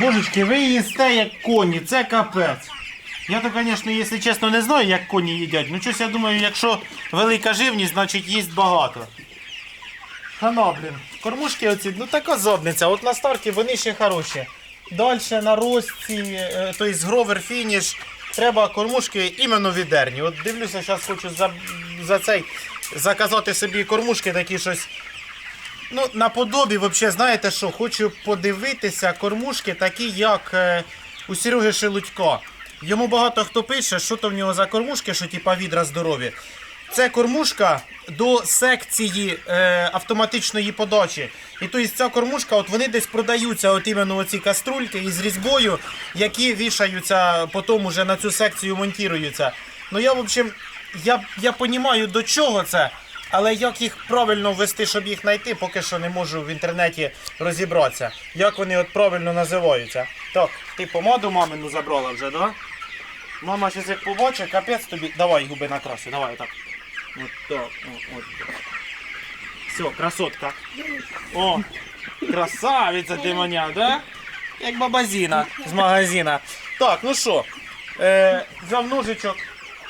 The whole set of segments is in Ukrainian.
Божечки, ви їсте як коні, це капець. Я то, звісно, якщо чесно, не знаю, як коні їдять. Ну щось я думаю, якщо велика живність, значить їсть багато. Хана, блін. Кормушки оці, ну така задниця. От на старті вони ще хороші. Далі на рості, е, тобто гровер фініш, треба кормушки іменно відерні. От дивлюся, зараз хочу за, за цей заказати собі кормушки такі щось. Ну, наподобі, взагалі, знаєте що, хочу подивитися кормушки такі, як е, у Сереги Шелудько. Йому багато хто пише, що то в нього за кормушки, що типа відра здорові. Це кормушка до секції е, автоматичної подачі. І тобто ця кормушка, от вони десь продаються, от іменно оці каструльки із різьбою, які вішаються, потім уже на цю секцію монтуються. Ну я, в общем, я, я розумію, до чого це, але як їх правильно ввести, щоб їх знайти, поки що не можу в інтернеті розібратися. Як вони от правильно називаються. Так, ти помаду мамину забрала вже? Да? Мама щось як побачить, капець тобі. Давай губи накраси, давай так. От так, от так. Все, красотка. О, красавиця ти маня, да? Як баба Зіна з магазина. Так, ну що, е, взяв ножичок,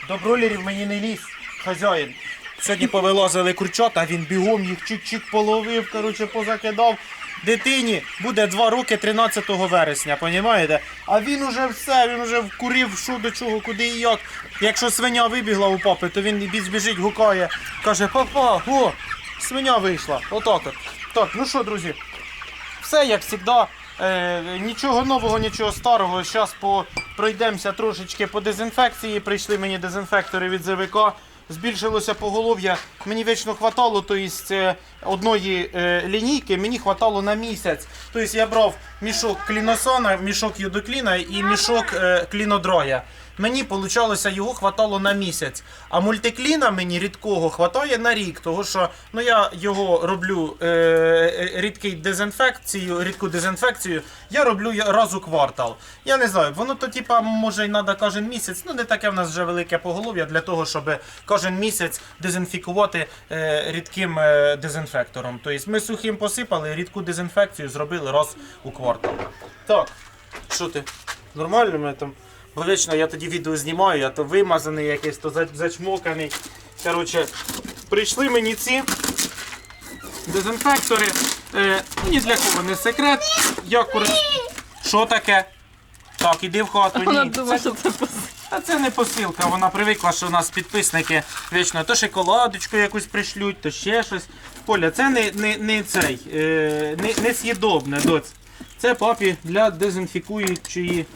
до бройлерів мені не ліз, хазяїн. Сьогодні повилазили курчата, він бігом їх чик-чик половив, коротше, позакидав. Дитині буде 2 роки 13 вересня, понімаєте? А він уже все, він уже вкурив, що до чого, куди і як. Якщо свиня вибігла у папи, то він біжить, гукає, каже, папа, о, свиня вийшла. Отак от. Так, ну що, друзі, все як завжди. Е, нічого нового, нічого старого. Зараз по, пройдемося трошечки по дезінфекції. Прийшли мені дезінфектори від ЗВК. Збільшилося поголов'я. Мені вічно хватало, то есть, е, одної е, лінійки мені хватало на місяць. Тобто я брав мішок кліносона, мішок юдокліна і мішок е, клінодроя. Мені получалося, його хватало на місяць. А мультикліна мені рідкого хватає на рік, тому що ну я його роблю е, е, рідкий дезінфекцію, рідку дезінфекцію. Я роблю раз у квартал. Я не знаю, воно то типа може й треба кожен місяць. Ну не таке в нас вже велике поголов'я для того, щоб кожен місяць дезінфікувати е, рідким е, дезінфектором. Тобто ми сухим посипали, рідку дезінфекцію зробили раз у квартал. Так, що ти? Нормально мене там? Бо вічно я тоді відео знімаю, я то вимазаний якийсь, то зачмоканий. Коротше, прийшли мені ці дезінфектори. Е, ні для кого не секрет. Я корис... Що таке? Так, іди в хату. Вона Ні. думає, Це, що це пос- а це не посилка, вона привикла, що у нас підписники вічно то шоколадочку якусь пришлють, то ще щось. Поля, це не, не, не цей, е, не, не з'їдобне, доць. Це папі для дезінфікуючої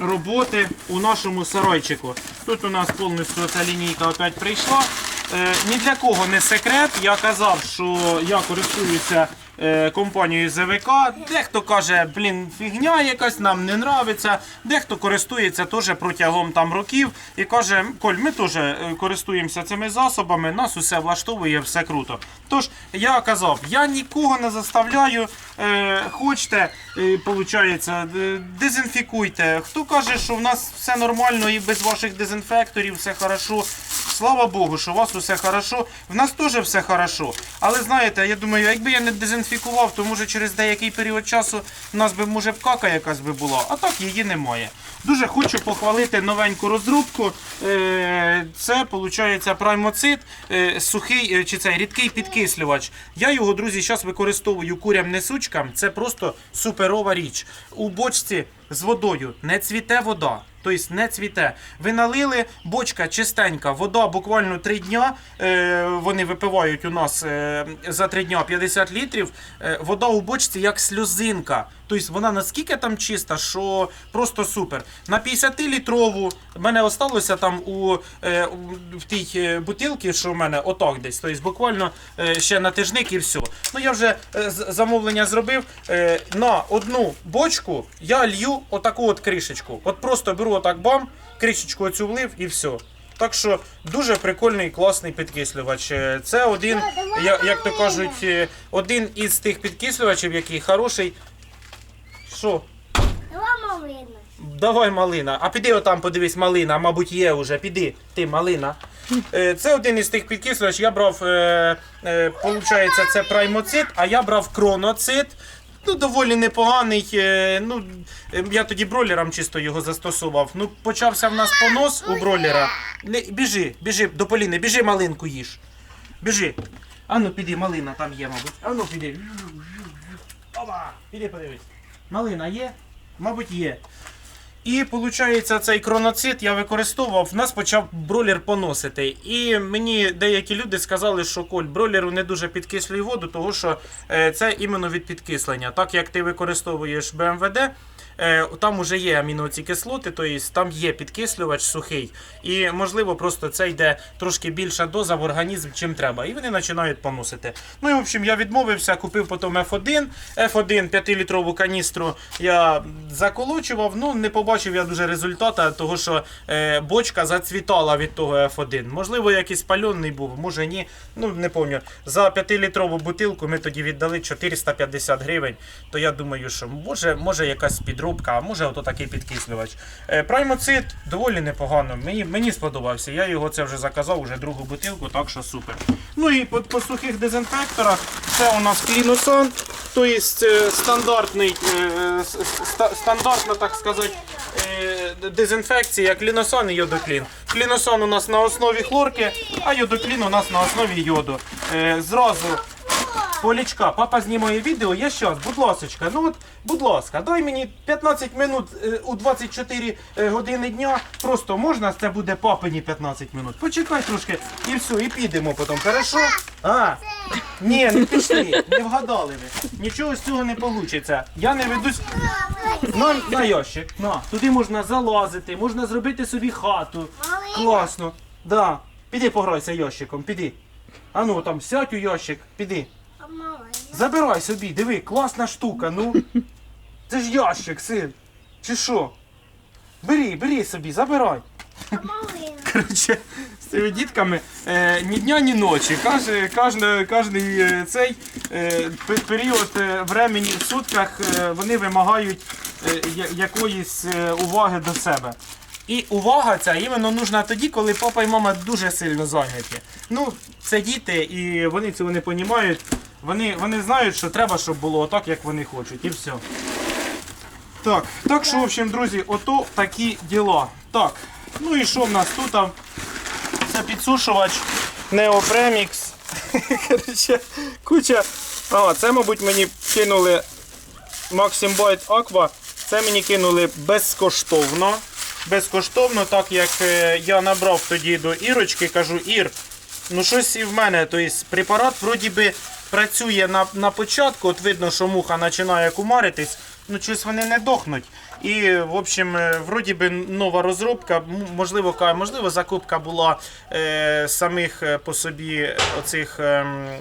роботи у нашому сарайчику. Тут у нас повністю ця лінійка опять прийшла. Е, ні для кого не секрет. Я казав, що я користуюся компанією ЗВК. Дехто каже, блін, фігня якась, нам не нравиться. Дехто користується теж протягом там років і каже, Коль, ми теж е, користуємося цими засобами, нас усе влаштовує, все круто. Тож я казав, я нікого не заставляю. Е, хочете, е, получається, дезінфікуйте. Хто каже, що в нас все нормально і без ваших дезінфекторів все хорошо. Слава Богу, що у вас усе хорошо. В нас теж все хорошо. Але знаєте, я думаю, якби я не дезінфікував, то може через деякий період часу в нас би може кака якась би була, а так її немає. Дуже хочу похвалити новеньку розробку. Е, Це виходить праймоцит, е, сухий е, чи цей рідкий підкислювач. Я його, друзі, зараз використовую курям несучкам. Це просто суперова річ. У бочці з водою не цвіте вода. Тобто не цвіте. Ви налили, бочка чистенька, вода буквально 3 дня. Е, вони випивають у нас е, за 3 дня 50 літрів. Е, вода у бочці як сльозинка. Тобто вона наскільки там чиста, що просто супер. На 50-літрову в мене осталося там у, в тій бутилці, що в мене отак десь. Тобто буквально ще на тижник і все. Ну я вже замовлення зробив. На одну бочку я лью отаку от кришечку. От просто беру отак бам, кришечку оцю влив і все. Так що дуже прикольний, класний підкислювач. Е, Це один, я- як то кажуть, е, один із тих підкислювачів, який хороший. Що? Давай малина. А піди отам подивись, малина, мабуть, є вже. Піди, ти малина. Е, Це один із тих підкислювачів. Я брав, е, це праймоцит, а я брав кроноцит. Ну, доволі непоганий. е, Ну, е, я тоді бролером чисто його застосував. Ну, почався в нас понос у бролера. Не, біжи, біжи до Поліни, біжи малинку їж. Біжи. Ану, піди, малина там є, мабуть. Ану, піди. Опа, піди подивись. Малина є? Мабуть, є. І виходить, цей кроноцит я використовував, в нас почав бролер поносити. І мені деякі люди сказали, що Коль, бролеру не дуже підкислює воду, тому що е, це іменно від підкислення. Так як ти використовуєш БМВД, там вже є аміноці кислоти, тобто там є підкислювач сухий. І можливо, просто це йде трошки більша доза в організм, чим треба. І вони починають поносити. Ну і в общем, я відмовився, купив потім F1. F1 5-літрову каністру я заколочував. Ну не побачив я дуже результата, того що е, бочка зацвітала від того F1. Можливо, якийсь пальонний був, може ні. Ну не пам'ятаю. За 5-літрову бутилку ми тоді віддали 450 гривень. То я думаю, що може, може якась підробка, а може ото такий підкислювач. Е, Праймоцит доволі непогано. Мені, мені сподобався. Я його це вже заказав, вже другу бутилку, так що супер. Ну і по, по сухих дезінфекторах це у нас кліносан, тобто е, стандартний, е, стандартна, так сказати, дезінфекція кліносан і йодоклін. Кліносан у нас на основі хлорки, а йодоклін у нас на основі йоду. Зразу Полічка, папа знімає відео, я щас, будь ласочка, ну от, будь ласка, дай мені 15 минут е, у 24 е, години дня. Просто можна, це буде папині 15 минут. Почекай трошки і все, і підемо потім. Хорошо? А, ні, не пішли, не вгадали ви. Нічого з цього не вийде. Я не ведусь на, на ящик. На, туди можна залазити, можна зробити собі хату. Класно. Да. Піди пограйся ящиком, піди. А ну там сядь у ящик, піди. Забирай собі, диви, класна штука, ну. Це ж ящик, син. Чи що? Бери, бери собі, забирай. Коротше, з цими дітками е, ні дня, ні ночі. Каже, кожне, кожний е, цей е, період е, времени в сутках е, вони вимагають е, я- якоїсь е, уваги до себе. І увага ця іменно нужна тоді, коли папа і мама дуже сильно зайняті. Ну, це діти, і вони цього не розуміють. Вони, вони знають, що треба, щоб було так, як вони хочуть, і все. Так, так що, в общем, друзі, ото такі діла. Так, ну і що в нас тут? Це підсушувач Neopremix. Короче, куча. А, це, мабуть, мені кинули Maxim Byte Aqua. Це мені кинули безкоштовно. Безкоштовно, так як е, я набрав тоді до Ірочки, кажу, Ір, ну щось і в мене, тобто препарат вроді би працює на, на початку, от видно, що муха починає кумаритись, ну щось вони не дохнуть. І, в общем, е, вроді би нова розробка, можливо, можливо, закупка була е, самих е, по собі оцих. ну,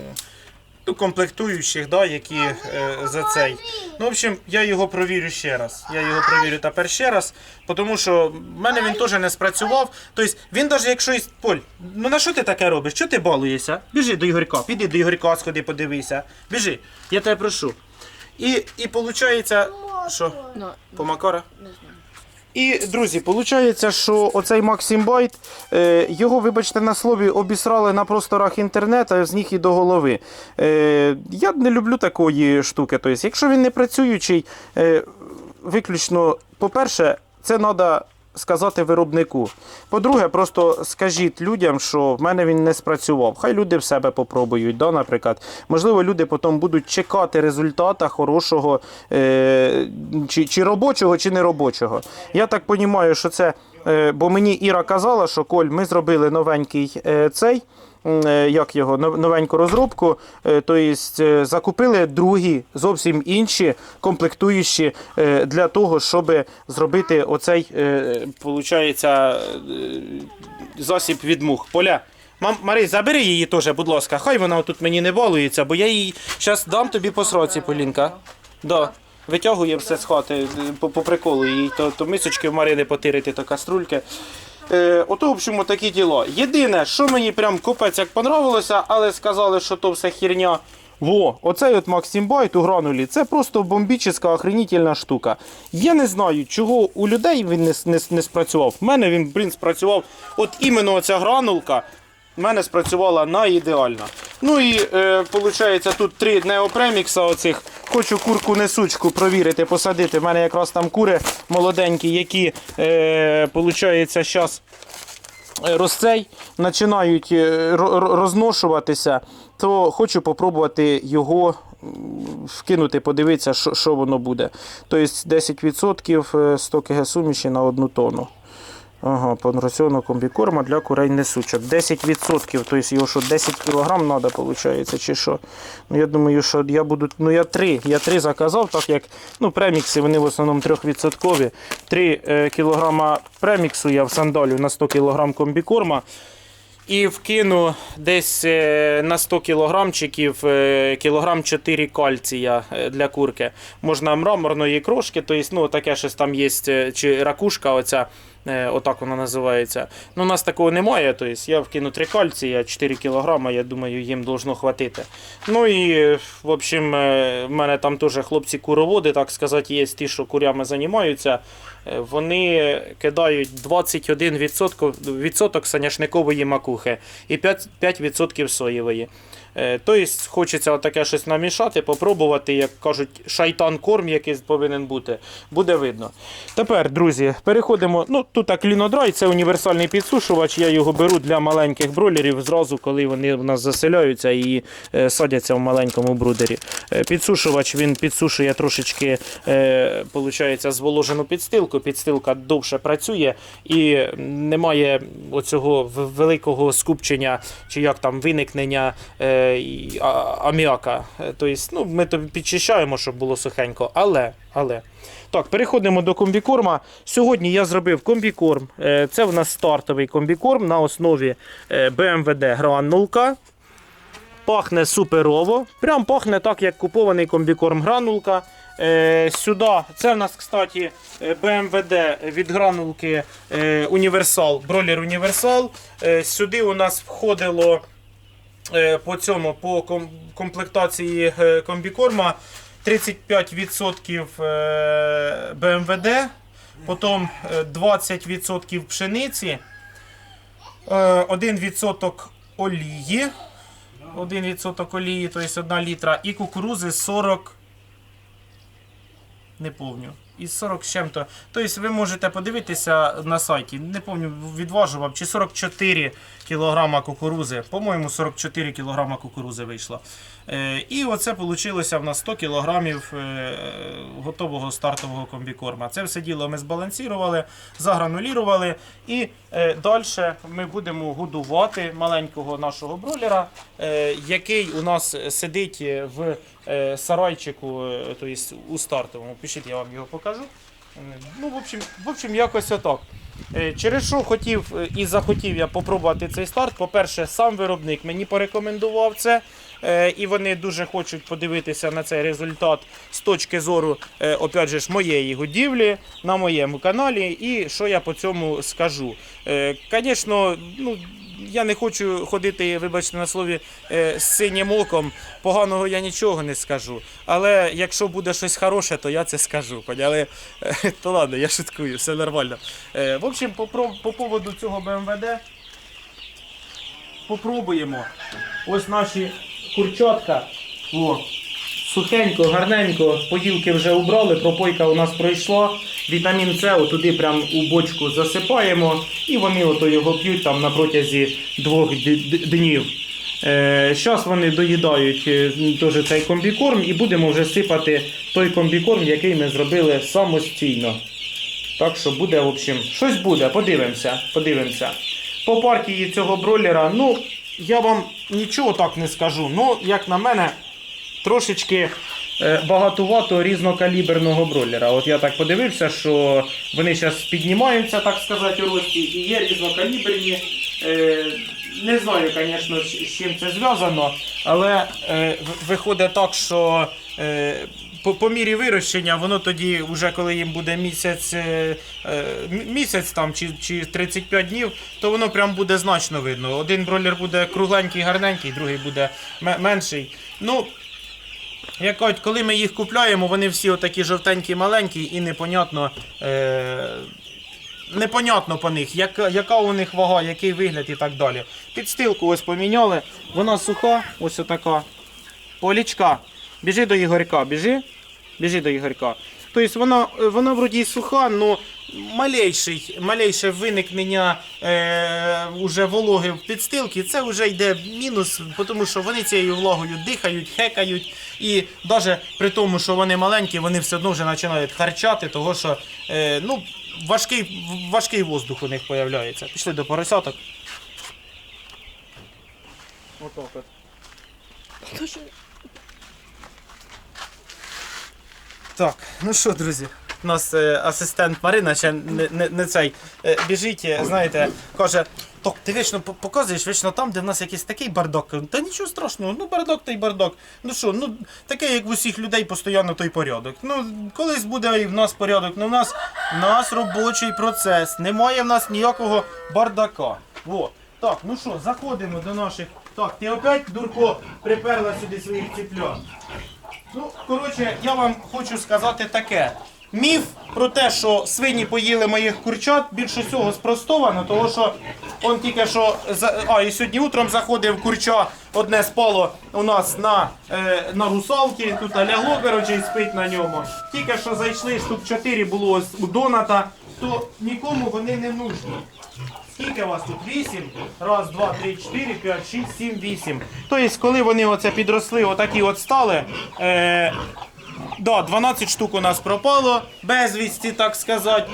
комплектуючих, да, які е, за цей. Ну, в общем, я його провірю ще раз. Я його провірю тепер ще раз, тому що в мене він теж не спрацював. Тобто він навіть якщо із Поль, ну на що ти таке робиш? Чого ти балуєшся? Біжи до Ігорька, піди до Ігорька, сходи, подивися. Біжи, я тебе прошу. І, і виходить, що? Ну, По Макара? не знаю. І, друзі, виходить, що оцей Максим Байт, е, його, вибачте, на слові обісрали на просторах інтернету з них і до голови. Е, я не люблю такої штуки. Тобто, якщо він не працюючий, е, виключно, по-перше, це треба сказати виробнику. По-друге, просто скажіть людям, що в мене він не спрацював. Хай люди в себе попробують, да, наприклад. Можливо, люди потім будуть чекати результата хорошого, е, чи, чи робочого, чи не робочого. Я так розумію, що це. е, бо мені Іра казала, що Коль, ми зробили новенький е, цей. Е, Як його новеньку розробку, то єсть, е, закупили другі зовсім інші комплектуючі для того, щоб зробити оцей, засіб від мух. Поля. Мам, Марій, забери її теж, будь ласка. Хай вона тут мені не балується, бо я їй зараз дам тобі по сроці, Полінка. Да. Витягує все з хати по, по приколу їй, то, то мисочки в Марини потирити, то каструльки. Е, ото, в общем, такі діло. Єдине, що мені прям купець як понравилося, але сказали, що то все херня. Во, оцей от Максим Байт у гранулі, це просто бомбічна охренітельна штука. Я не знаю, чого у людей він не, не, не спрацював. В мене він, блін, спрацював. От іменно оця гранулка. В мене спрацювала на ідеально. Ну і е, тут три неопремікса оцих. Хочу курку несучку провірити, посадити. В мене якраз там кури молоденькі, які е, зараз розцей починають е, ро- ро- розношуватися, то хочу попробувати його вкинути, подивитися, що, що воно буде. Тобто 10% 100 кг суміші на одну тонну. Ага, по комбікорма для курей несучок. 10%, тобто його що 10 кг треба, виходить, чи що. Ну, я думаю, що я буду. Ну, я 3. Я 3 заказав, так як ну, премікси, вони в основному 3%. 3 е, кг преміксу я всандалю на 100 кг комбікорма. І вкину десь е, на 100 кілограмчиків е, кілограм 4 кальція е, для курки. Можна мраморної крошки, тобто, ну, таке щось там є, чи ракушка, оця, отак вона називається. Ну, у нас такого немає, тобто я вкину 3 кальція, 4 кілограма, я думаю, їм должно хватити. Ну і, е, в общем, е, в мене там теж хлопці-куроводи, так сказати, є ті, що курями займаються. Е, Вони кидають 21% відсоток, відсоток соняшникової макухи і 5%, 5% соєвої. Е, Тобто хочеться таке щось намішати, попробувати, як кажуть, шайтан корм, який повинен бути, буде видно. Тепер, друзі, переходимо. Ну, тут так клінодрай, це універсальний підсушувач. Я його беру для маленьких бройлерів зразу, коли вони в нас заселяються і е, садяться в маленькому брудері. Е, Підсушувач він підсушує трошечки, получається, зволожену підстилку. Підстилка довше працює і немає оцього великого скупчення чи як там виникнення і- аміака. Е, Тобто, ну, ми то підчищаємо, щоб було сухенько, але. але. Так, переходимо до комбікорма. Сьогодні я зробив комбікорм. Е, Це в нас стартовий комбікорм на основі е, BMWD гранулка. Пахне суперово. Прям пахне так, як купований комбікорм гранулка. Е, сюди, це в нас, кстати, е, BMWD від гранулки е, Універсал, бролер Універсал. Е, сюди у нас входило е, по цьому, по комплектації е, комбікорма 35% е, BMWD, потім е, 20% пшениці, е, 1% олії. 1% олії, тобто 1 літра, і кукурузи 40. Не помню. Із 40 з чим-то. Тобто ви можете подивитися на сайті. Не пам'ятаю, відважував, чи 44 кг кукурузи. По-моєму, 44 кг кукурузи вийшло. Е, і оце вийшло в нас 100 кг е, готового стартового комбікорма. Це все діло ми збалансували, загранулірували. І е, далі ми будемо годувати маленького нашого бролера, е, який у нас сидить в сарайчику, тобто у стартовому. Пишіть, я вам його покажу. Ну, в общем, в общем, якось отак. Через що хотів і захотів я попробувати цей старт. По-перше, сам виробник мені порекомендував це. Е, І вони дуже хочуть подивитися на цей результат з точки зору е, опять же, моєї годівлі на моєму каналі. І що я по цьому скажу. Звісно, ну, я не хочу ходити, вибачте на слові, е, з синім оком. Поганого я нічого не скажу. Але якщо буде щось хороше, то я це скажу. Поняли? Е, То ладно, я шуткую, все нормально. Е, В общем, по, по поводу цього БМВД попробуємо. Ось наші курчатка. О, сухенько, гарненько, поділки вже убрали, пропойка у нас пройшла. Вітамін С отуди прям у бочку засипаємо, і вони ото його п'ють там на протязі двох днів. Зараз вони доїдають е, теж цей комбікорм і будемо вже сипати той комбікорм, який ми зробили самостійно. Так що буде, в общем, щось буде, подивимося, подивимося. По партії цього бройлера, ну, я вам нічого так не скажу. Ну, як на мене, трошечки е, багатувато різнокаліберного бройлера. От я так подивився, що вони зараз піднімаються, так сказати, у рості, і є різнокаліберні. Не знаю, звісно, з чим це зв'язано, але е, виходить так, що е, по, по мірі вирощення, воно тоді, вже коли їм буде місяць, е, е, місяць там, чи, чи 35 днів, то воно прям буде значно видно. Один бройлер буде кругленький, гарненький, другий буде ме- менший. Ну, як коли ми їх купляємо, вони всі отакі жовтенькі, маленькі і непонятно. Е- непонятно по них, яка, яка у них вага, який вигляд і так далі. Підстилку ось поміняли, вона суха, ось отака. Полічка. Біжи до Ігорька, біжи. Біжи до Ігорька. Тобто вона, вона вроді суха, але малейший, малейше виникнення е, уже вологи в підстилці, це вже йде мінус, тому що вони цією вологою дихають, хекають. І навіть при тому, що вони маленькі, вони все одно вже починають харчати, того що е, ну, важкий, важкий воздух у них з'являється. Пішли до поросяток. Отак от. Так, ну що, друзі, у нас е, асистент Марина ще не, не, не цей е, біжить, е, знаєте, каже, так, ти вічно показуєш вічно там, де в нас якийсь такий бардак. Та нічого страшного, ну бардак та й бардак. Ну що, ну таке, як в усіх людей, постійно той порядок. Ну, колись буде і в нас порядок, ну в нас, в нас робочий процес, немає в нас ніякого бардака. Во. Так, ну що, заходимо до наших. Так, ти опять, Дурко, приперла сюди своїх ціплят. Ну, коротше, я вам хочу сказати таке. Міф про те, що свині поїли моїх курчат, більше всього спростовано, тому що он тільки що а, і сьогодні утром заходив курча, одне спало у нас на, е, на русалки, тут лягло, коротше, і спить на ньому. Тільки що зайшли, штук 4 було ось у Доната, то нікому вони не нужні. Скільки вас тут? Вісім? Раз, два, три, чотири, п'ять, шість, сім, вісім. Тобто, коли вони оце підросли, отакі от стали. Е, да, 12 штук у нас пропало, безвісті, так сказати.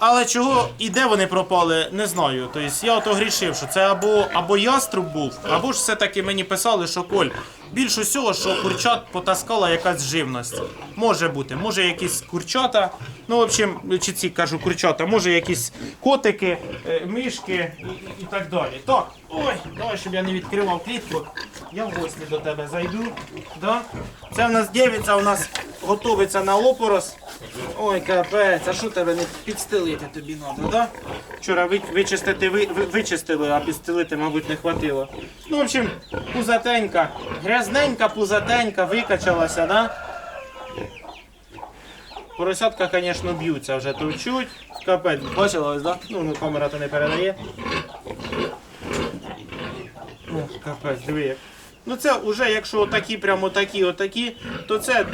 Але чого і де вони пропали, не знаю. Тобто я ото грішив, що це або, або яструб був, або ж все-таки мені писали, що Коль, більш усього, що курчат потаскала якась живність. Може бути, може якісь курчата, ну, в общем, чи ці кажу курчата, може якісь котики, е, мишки і, і, так далі. Так, ой, давай, щоб я не відкривав клітку. Я в гості до тебе зайду. Да? Це в нас дівиця, у нас готується на опорос. Ой, капець, а що тебе не підстелити тобі треба, да? Вчора ви, вичистити ви, ви- вичистили, а підстелити, мабуть, не хватило. Ну, в общем, пузатенька, грязненька, пузатенька, викачалася, да? Поросятка, звісно, б'ються вже товчуть. Капець, бачила ось, да? Ну, ну камера то не передає. О, капець, диви. Ну це вже якщо такі, прямо такі, отакі, то це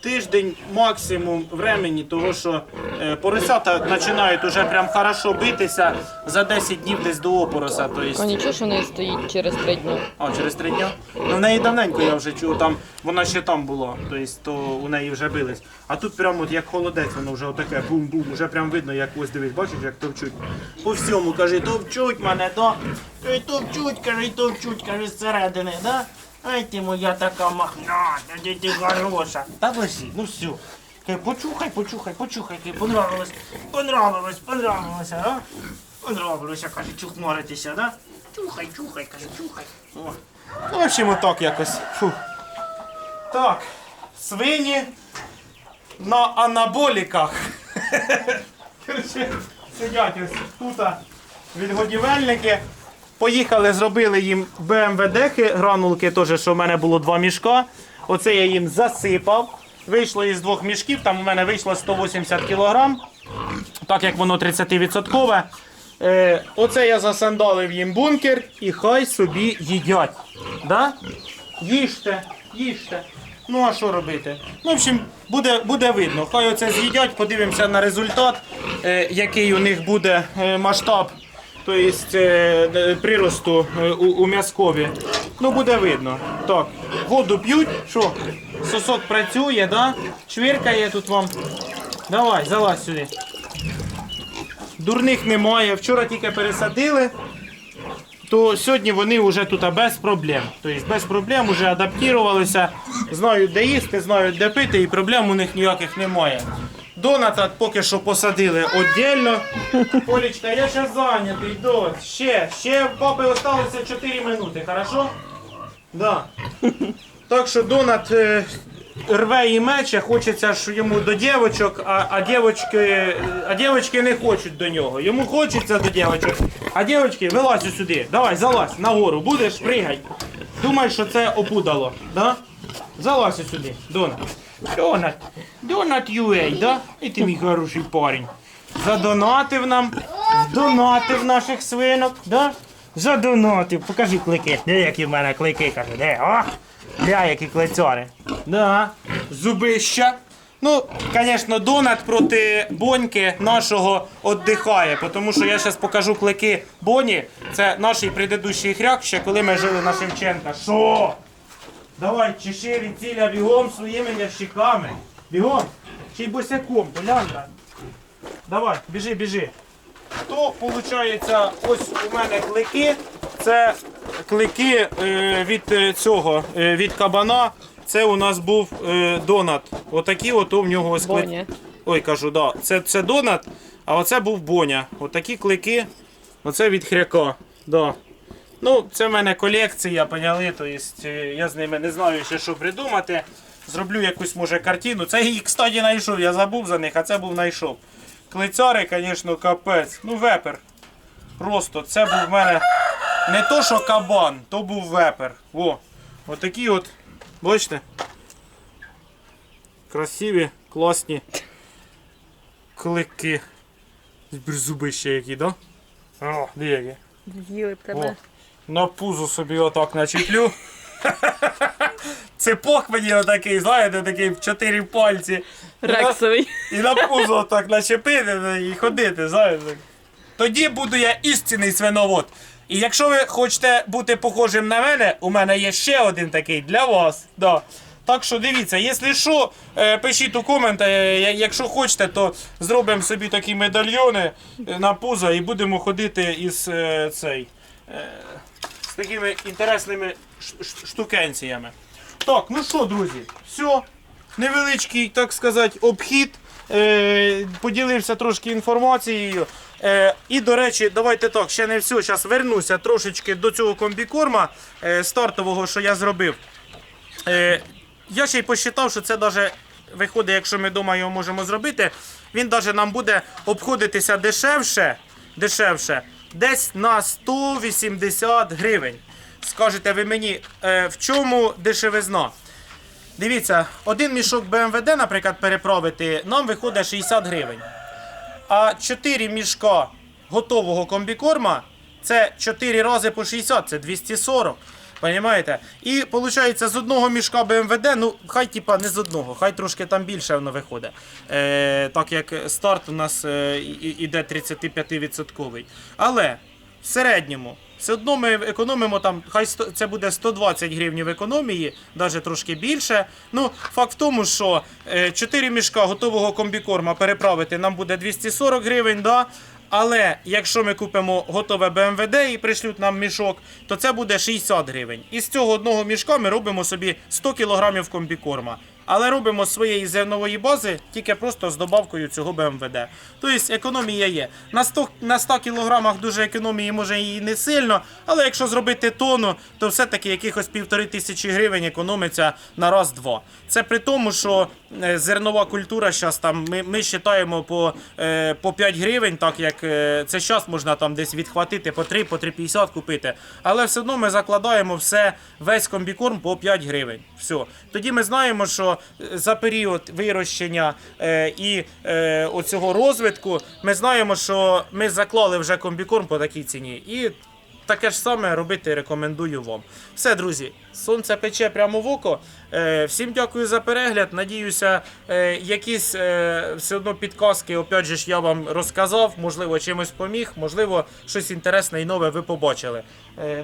тиждень максимум времени, того що е, поросята починають уже прям хорошо битися за 10 днів десь до опороса. А Тобто, нічого, що не стоїть через три дні. а, через три дні? Ну в неї давненько я вже чув, там вона ще там була, тобто то у неї вже бились. А тут прямо от як холодець, воно вже отаке бум-бум, вже прям видно, як ось дивись, бачиш, як товчуть. По всьому каже, товчуть мене, да? Каже, товчуть, каже, товчуть, каже, зсередини, да? Ай ти моя така махната, де ти хороша. Та лиши, ну все. Каже, почухай, почухай, почухай, каже, понравилось, понравилось, понравилося, а? Понравилося, каже, чухморитися, да? Чухай, чухай, каже, чухай. О. Ну, в общем, отак якось. Фу. Так, свині на анаболіках. Короче, сидять ось тут відгодівельники. Поїхали, зробили їм БМВДхи, гранулки, теж, що в мене було два мішка. Оце я їм засипав. Вийшло із двох мішків, там у мене вийшло 180 кг, так як воно 30%. Е, оце я засандалив їм бункер і хай собі їдять. Да? Їжте, їжте. Ну а що робити? Ну, в общем, буде, буде видно. Хай оце з'їдять, подивимося на результат, е, який у них буде е, масштаб тобто, е, е, приросту е, у, у м'язкові. Ну, буде видно. Так, воду п'ють, що? Сосок працює, да? Чвиркає тут вам. Давай, залазь сюди. Дурних немає. Вчора тільки пересадили то сьогодні вони вже тут без проблем. Тобто без проблем вже адаптувалися, знають, де їсти, знають, де пити, і проблем у них ніяких немає. Доната поки що посадили віддільно. Олічка, я ще зайнятий, дось. Ще, ще в папи залишилося 4 минути, хорошо? Да. Так що Донат е, рве і мече, хочеться ж йому до дівочок, а, а, дівочки, а дівочки не хочуть до нього. Йому хочеться до дівочок. А дівочки, вилазь сюди. Давай, залазь нагору, будеш пригай. Думаєш, що це опудало, да? Залазь сюди, Донат. Донат, Донат UA, да? І ти мій хороший парень. задонатив нам, донатив наших свинок, да? Задонатив. Покажи клики. Де які в мене клики, каже, де? О! Бля, які клицьори. Да. Зубища. Ну, звісно, донат проти боньки нашого віддихає, тому що я зараз покажу клики Боні. Це наш предыдущий хряк, ще коли ми жили на Шевченка. Що? Давай, чеши від ціля бігом своїми ящиками. Бігом. Чи босяком, полянка. Давай, біжи, біжи. То, виходить, ось у мене клики. Це клики е, від е, цього, е, від кабана. Це у нас був донат. Отакі от у нього ось клики. Ой, кажу, да. Це, це донат, а оце був боня. Отакі клики. Оце від хряка. Да. Ну, це в мене колекція, поняли. То єсть, е, я з ними не знаю ще що придумати. Зроблю якусь, може, картину. Це їх, кстати, знайшов, я забув за них, а це був знайшов. Клицяри, звісно, капець. Ну, вепер. Просто це був в мене не то, що кабан, то був вепер. О, отакі от, бачите? Красиві, класні клики. Зубище які, да? О, де які? З'їли б О, тебе. На пузо собі отак начеплю. Цепок мені отакий, знаєте, такий в чотири пальці. Рексовий. І на пузо отак начепити і ходити, знаєте. Тоді буду я істинний свиновод. І якщо ви хочете бути похожим на мене, у мене є ще один такий для вас. Да. Так що дивіться, якщо що, е, пишіть у коменти, е, якщо хочете, то зробимо собі такі медальйони е, на пузо і будемо ходити із цей, з такими інтересними штукенціями. Так, ну що, друзі, все. Невеличкий, так сказати, обхід. Е, поділився трошки інформацією. Е, і, до речі, давайте так, ще не все. Зараз вернуся трошечки до цього комбікорма е, стартового, що я зробив. Е, я ще й посчитав, що це навіть виходить, якщо ми вдома його можемо зробити, він навіть нам буде обходитися дешевше, дешевше десь на 180 гривень. Скажете ви мені, е, в чому дешевизна? Дивіться, один мішок БМВД, наприклад, переправити, нам виходить 60 гривень. А 4 мішка готового комбікорма це 4 рази по 60, це 240. Понімаєте? І виходить, з одного мішка БМВД, ну хай типа не з одного, хай трошки там більше воно виходить. Е, так як старт у нас е, іде 35%. Але в середньому все одно ми економимо там, хай це буде 120 гривень в економії, навіть трошки більше. Ну, факт в тому, що 4 мішка готового комбікорма переправити нам буде 240 гривень, да? Але якщо ми купимо готове БМВД і пришлють нам мішок, то це буде 60 гривень. І з цього одного мішка ми робимо собі 100 кілограмів комбікорма. Але робимо своєї зернової бази тільки просто з добавкою цього БМВД. Тобто економія є. На 100, на 100 кілограмах дуже економії може і не сильно, але якщо зробити тонну, то все-таки якихось півтори тисячі гривень економиться на раз-два. Це при тому, що е, зернова культура зараз там ми, ми вважаємо по, е, по 5 гривень, так як е, це зараз можна там десь відхватити по 3, по 3,50 купити. Але все одно ми закладаємо все, весь комбікорм по 5 гривень. Все. Тоді ми знаємо, що за період вирощення е, і е, оцього розвитку ми знаємо, що ми заклали вже комбікорм по такій ціні. І Таке ж саме робити рекомендую вам. Все, друзі, сонце пече прямо в око. Е, всім дякую за перегляд. Надіюся, е, якісь е, все одно підказки, опять же ж я вам розказав, можливо, чимось поміг, можливо, щось інтересне і нове ви побачили.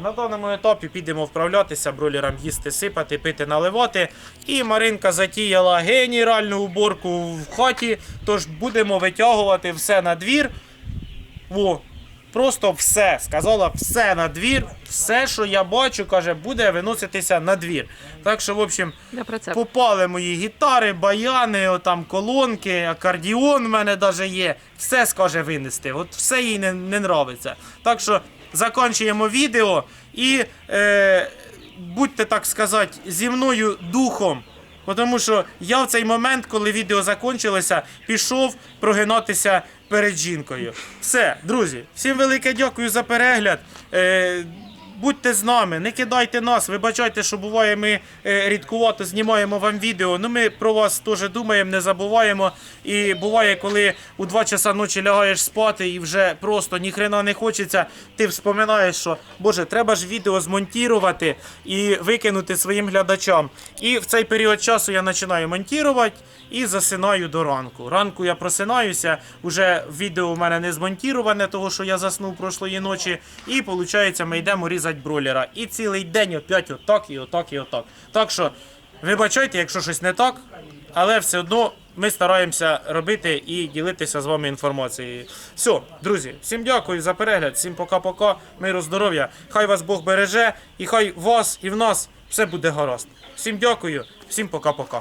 На даному етапі підемо вправлятися, бролерам їсти, сипати, пити, наливати. І Маринка затіяла генеральну уборку в хаті, тож будемо витягувати все на двір. Во, Просто все. Сказала все на двір. Все, що я бачу, каже, буде виноситися на двір. Так що, в общем, попали мої гітари, баяни, отам колонки, акордіон в мене навіть є. Все скаже винести. От все їй не, не нравиться. Так що закінчуємо відео і е, будьте, так сказати, зі мною духом. Тому що я в цей момент, коли відео закінчилося, пішов прогинатися перед жінкою. Все, друзі, всім велике дякую за перегляд. Е, будьте з нами, не кидайте нас. Вибачайте, що буває, ми е, рідкувато знімаємо вам відео. Ну ми про вас теж думаємо, не забуваємо. І буває, коли у 2 часа ночі лягаєш спати і вже просто ніхрена не хочеться, ти вспоминаєш, що Боже, треба ж відео змонтувати і викинути своїм глядачам. І в цей період часу я починаю монтувати і засинаю до ранку. Ранку я просинаюся, уже відео у мене не змонтіроване, того що я заснув прошлої ночі. І виходить, ми йдемо різати бройлера. І цілий день опять отак, і отак, і отак. Так що, вибачайте, якщо щось не так, але все одно ми стараємося робити і ділитися з вами інформацією. Все, друзі, всім дякую за перегляд, всім пока-пока, миру, здоров'я. Хай вас Бог береже, і хай вас і в нас все буде гаразд. Всім дякую, всім пока-пока.